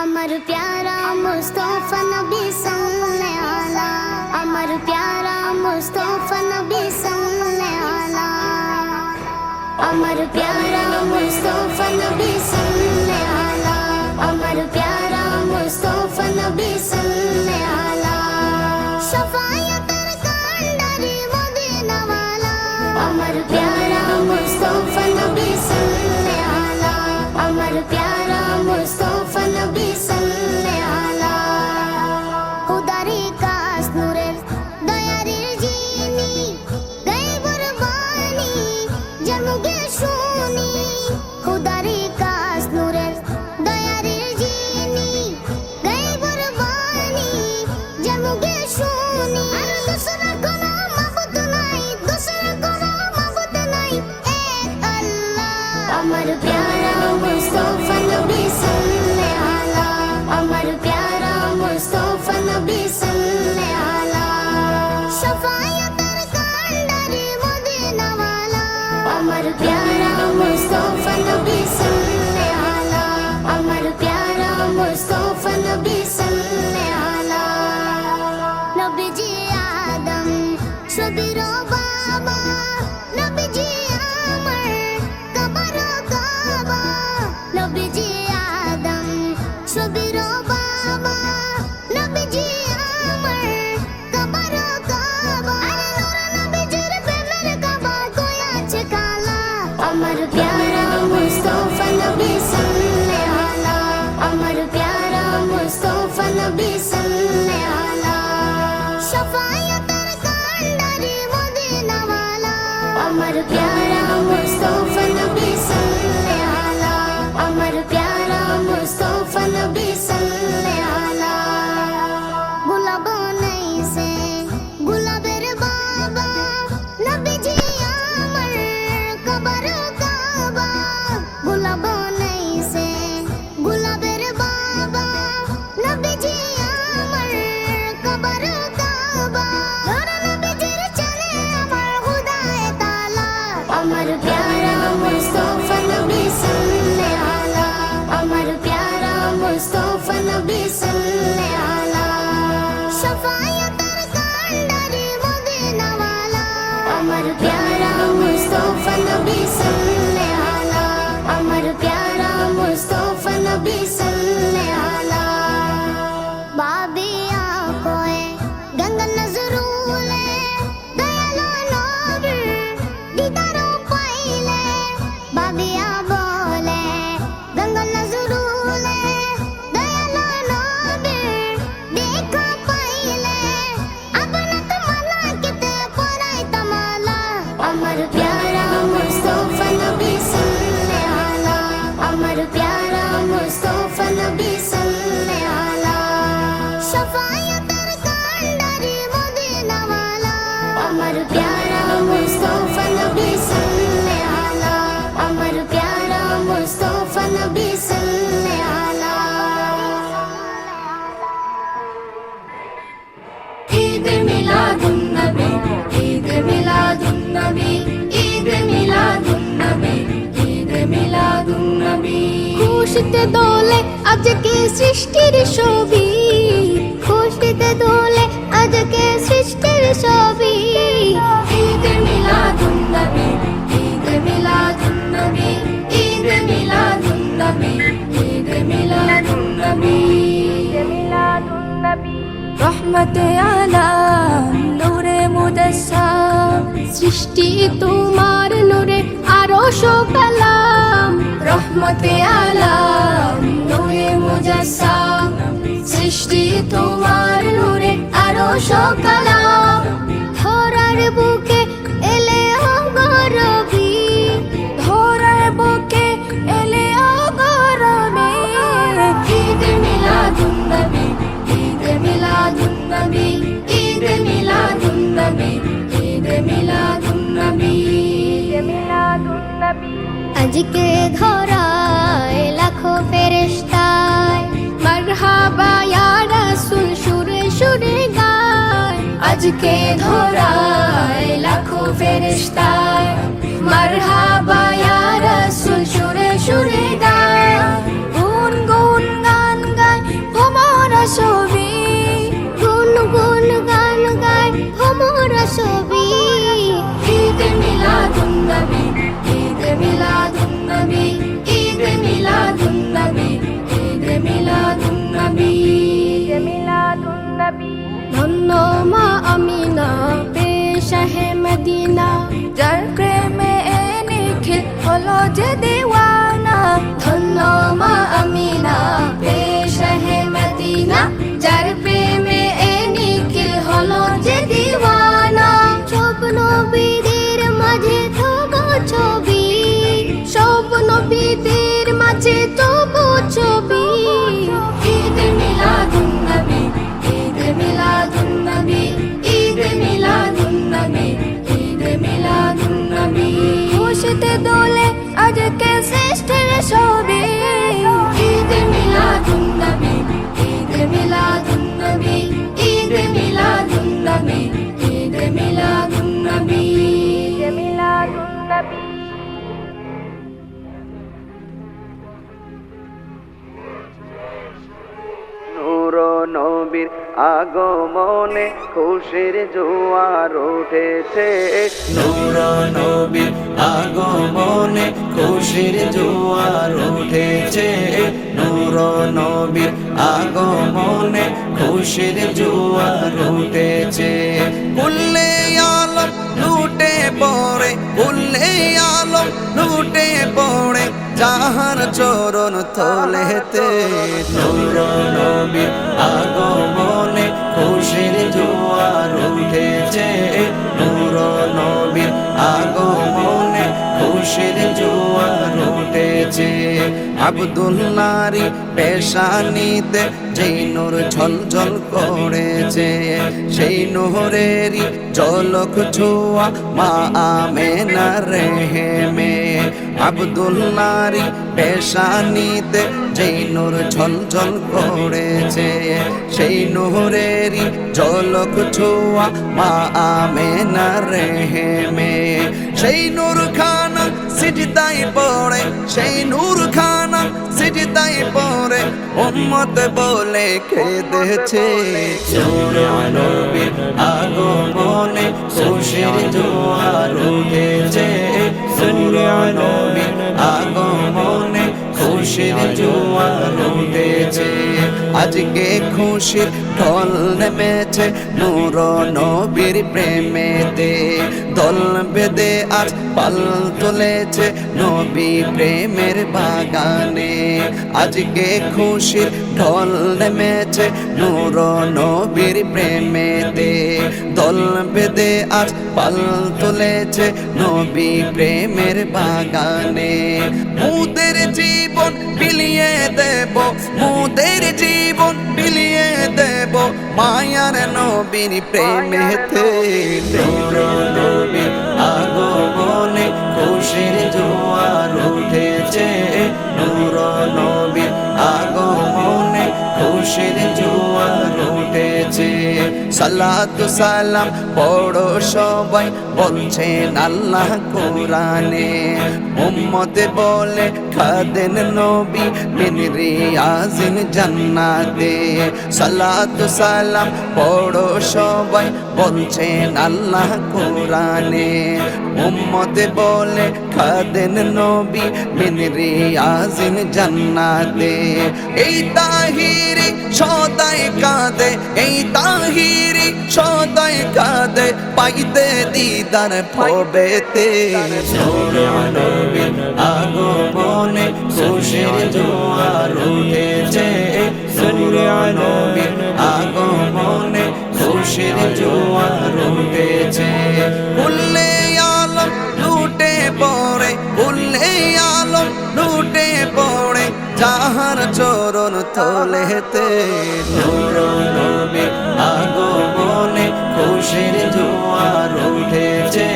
अमर प्यारा मुस्तफा नबी सल्लल्लाहु आला अमर प्यारा मुस्तफा नबी सल्लल्लाहु आला अमर प्यारा मुस्तफा नबी सल्लल्लाहु খুশিতে দোলে আজকে সৃষ্টির ছবি? খুশিতে দোলে আজকে সৃষ্টির ছবি? ঈদ মিলাদুন নবী ঈদ মিলাদুন নবী ঈদ মিলাদুন নবী ঈদ মিলাদুন নবী ঈদ মিলাদুন নবী রহমতে নূরে সৃষ্টি তোমার নূরে আরও শোকালা রহমতে আলা নূরে মুজাসসাম সৃষ্টি তোমার নূরে আরও সকালা ধরার বুকে এলে অগরবি ধরার বুকে এলে অগরবি ঈদ মিলাদুন নবী ঈদ মিলাদুন নবী ঈদ মিলাদুন নবী ঈদ মিলাদুন নবী। ঈদ মিলাদুন নবী। আজকে ধরা আজকে ধরায় লাখো ফেরেশতার। মারহাবা ইয়া রাসূল, সুরে সুরে গায় গুন গুন গান গায় ভমরা ছবি। গুন গুন গান গায় ভমরা ছবি। আগমনে খুশির জোয়ার উঠেছে। নূর নবীর আগমনে খুশির জোয়ার উঠেছে। নূর নবীর আগমনে খুশির জোয়ার উঠেছে। কুল্লে আলম লুটে পড়ে কুল্লে আলম লুটে পড়ে যাহার চরণ তলেতে। নূর নবীর খুশির জোয়ার উঠেছে আব্দুল নারী পেশানিতে যেই নূর ঝলঝল করেছে, সেই নূরেরই জলক ছোয়া মা আমেনা রেহেমে। আব্দুল নারী পেশানিতে যেই নূর ঝলঝল করেছে, সেই নূরেরই জলক ছোয়া মা আমেনা রেহেমে। সেই নূর খানা সিজদাই পড়ে, সেই নূর খানা সিজদাই পড়ে, উম্মত বলে সূর্য নবীর আগমনে খুশির জোয়ার উঠেছে। নবীর আগমনে খুশির জোয়ার উঠেছে। আজকে খুশির ঢল নেমেছে নূর নবীর প্রেমেতে। দল বেদে আজ পাল তুলেছে নবী প্রেমের বাগানে। আজকে খুশির ঢল নেমেছে নূর নবীর প্রেমেতে। দল বেদে আজ পাল তুলেছে নবী প্রেমের বাগানে। মুদের জীবন বিলিয়ে দেব মোদের জীবন বিলিয়ে দেব মায়ার নবীর প্রেমেতে নূর নবীর আগমনে খুশির জোয়ার উঠেছে। নূর নবীর আগমনে খুশির জোয়ার উঠেছে। সালাত সালাম পড়ো সবাই, বলছেন আল্লাহ কোরআনে। উম্মতে বলে, খাদেন নবী মিন রিয়াজিন জান্নাতে। সালাত সালাম পড়ো সবাই, বলছেন আল্লাহ কোরআনে। উম্মতে বলে, খাদেন নবী মিন রিয়াজিন জান্নাতে। এই তাহিরি সদাই কাঁদে, এই তাহিরি সদাই কাঁদে পাইতে দিদার নবীর আগমনে খুশির জোয়ার উঠেছে। সূর্য নবীর আগমনে খুশির জোয়ার উঠেছে। কুল্লে আলম লুটে পড়ে কুল্লে আলম লুটে পড়ে যাহার চরণ তলেতে। খুশির জোয়ার উঠেছে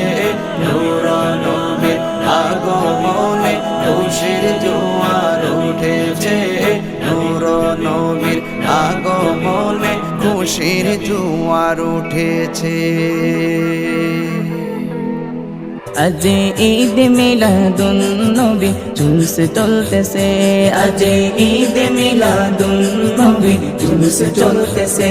নূর নবীর আগমনে খুশির জোয়ার উঠেছে নূর নবীর আগমনে খুশির জোয়ার উঠেছে। আজ ঈদ মিলাদুন নবী জুলুস চলতেছে। আজ ঈদ মিলাদুন নবী জুলুস চলতেছে।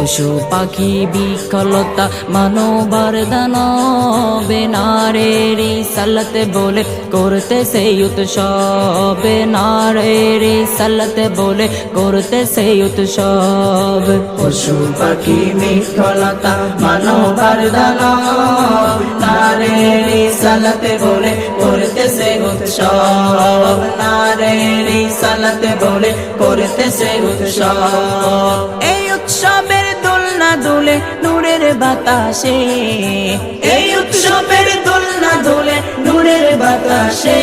পশু পাখি বিকলতা মানবার দানবে নারেরি সালাতে বলে করতেছে উৎসব। নারেরি সালাতে বলে করতেছে উৎসব। পশু পাখি বিকলতা মানবার দানব নারেরি সালাতে বলে করতেছে উৎসব। নারেরি সালাতে বলে করতেছে উৎসব। এই উৎসবের দোলে, নূরের বাতাসে। এই উৎসবের দোলনা দোলে, নূরের বাতাসে।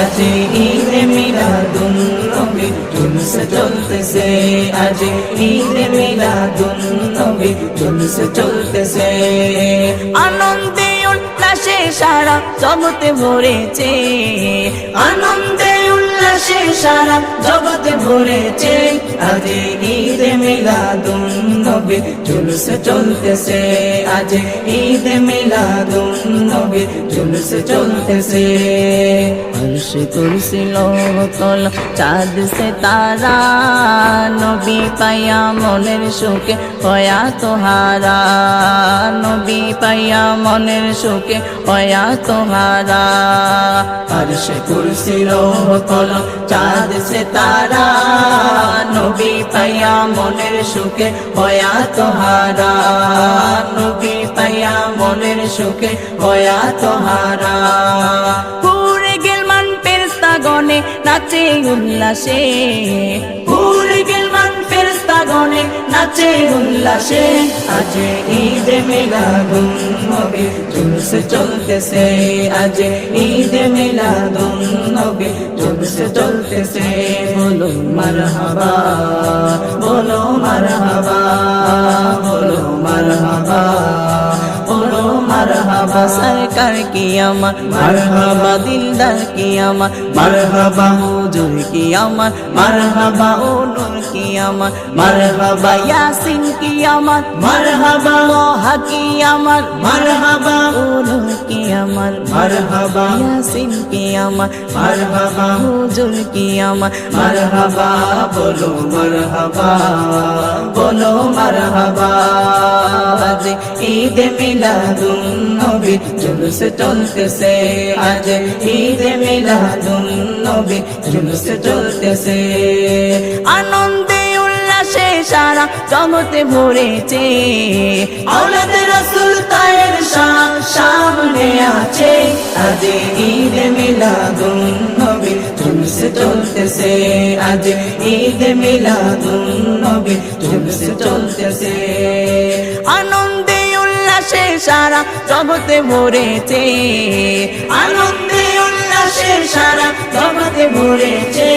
আজ ঈদ মিলাদুন, নবী জুলুস চলতেছে। আজ মিলাদুন, নবী জুলুস চলতেছে। আনন্দে উল্লাসে সারা জগতে ভরেছে। আনন্দে উল্লাসে সারা জগতে ভরেছে। আজ ঈদ মিলাদুন নবী, জুলুস চলতেছে। আজ ঈদ মিলাদুন নবী, জুলুস চলতেছে। হর্ষ তুলসি লোকল চাঁদ সে তারা, নবী পাইয়া মনের সুখে হয়া তোহারা। নবী পাইয়া মনের সুখে হয়া তোহারা। হর্ষ তুলসি লোকল চাঁদ সে তারা নবী পাইয়া মনের সুখে হয়া তোহারা নবী পাইয়া মনের সুখে হয়া তোহারা পুরে গেলমান পেরস্তা গনে নাচে উল্লাসে। গনে নাচে উল্লাসে, আজ ঈদ মিলাদুন নবী জুলুস চলতেছে, আজ ঈদ মিলাদুন নবে জুলুস চলতেছে বলো মারহাবা সরকার কি আমার মারহাবা দিলদার কি আমার মারহাবা হুজুর কি আমার মারহাবা ও নূর কি আমার মারহাবা ইয়াসিন কি আমার মারহাবা লোহা কি আমার মারহাবা ও নূর কি আমার মারহাবা ইয়াসিন কি আমার মারহাবা হুজুর কি আমার মারহাবা বলো মারহাবা বলো মারহাবা আজ মিলাদুন নবী, জুলুস চলতেছে আজ মিলাদুন নবী, জুলুস চলতেছে। আনন্দে উল্লাসে সারা জগতে ভরেছে, আওলাদ রাসূল তায়ের শান সামনে আছে। আজ ঈদ মিলাদুন নবী, জুলুস চলতেছে, আজ ঈদ মিলাদুন নবী, জুলুস চলতেছে। সারা জগতে ভরেছে আনন্দে উল্লাসে সারা জগতে ভরেছে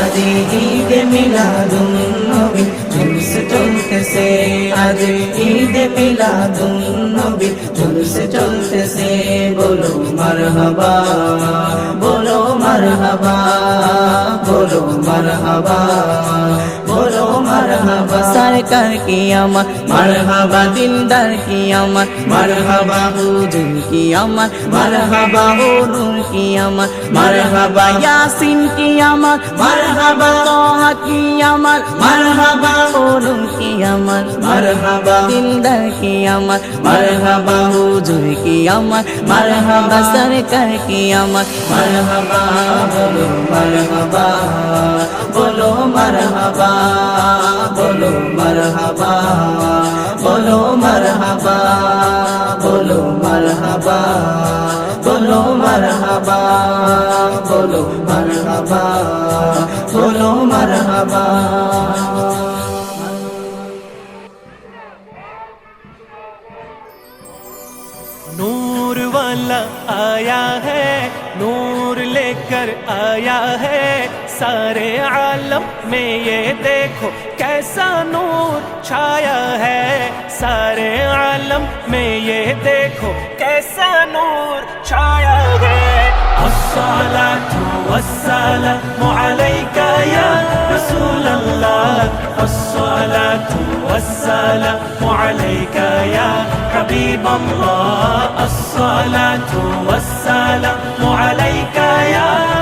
আজ ঈদ মিলাদুন নবী, জুলুস চলতেছে। আজ ঈদ মিলাদুন নবী, জুলুস চলতেছে। বলো মারহাবা বলো মারহাবা বলো মারহাবা। মারহাবা সরকার কিয়ামত মারহাবা দিনদার কিয়ামত মারহাবা হুজুর কিয়ামত মারহাবা হুনুর কিয়ামত মারহাবা ইয়াসিন কিয়ামত মারহাবা তোহা কিয়ামত মারহাবা হুনুর কিয়ামত মারহাবা দিনদার কিয়ামত মারহাবা হুজুর কিয়ামত মারহাবা সরকার কিয়ামত মারহাবা বলো মারহাবা বলো মারহাবা बोलो मरहबा बोलो मरहबा बोलो मरहबा बोलो मरहबा बोलो मरहबा बोलो मरहबा। नूर वाला आया है, नूर लेकर आया है। सारे आलम में ये देखो ایسا نور چھایا ہے سارے عالم میں یہ دیکھو کیسا نور چھایا ہے۔ الصلاة والسلام عليك يا رسول الله۔ الصلاة والسلام عليك يا حبيب الله۔ الصلاة والسلام عليك يا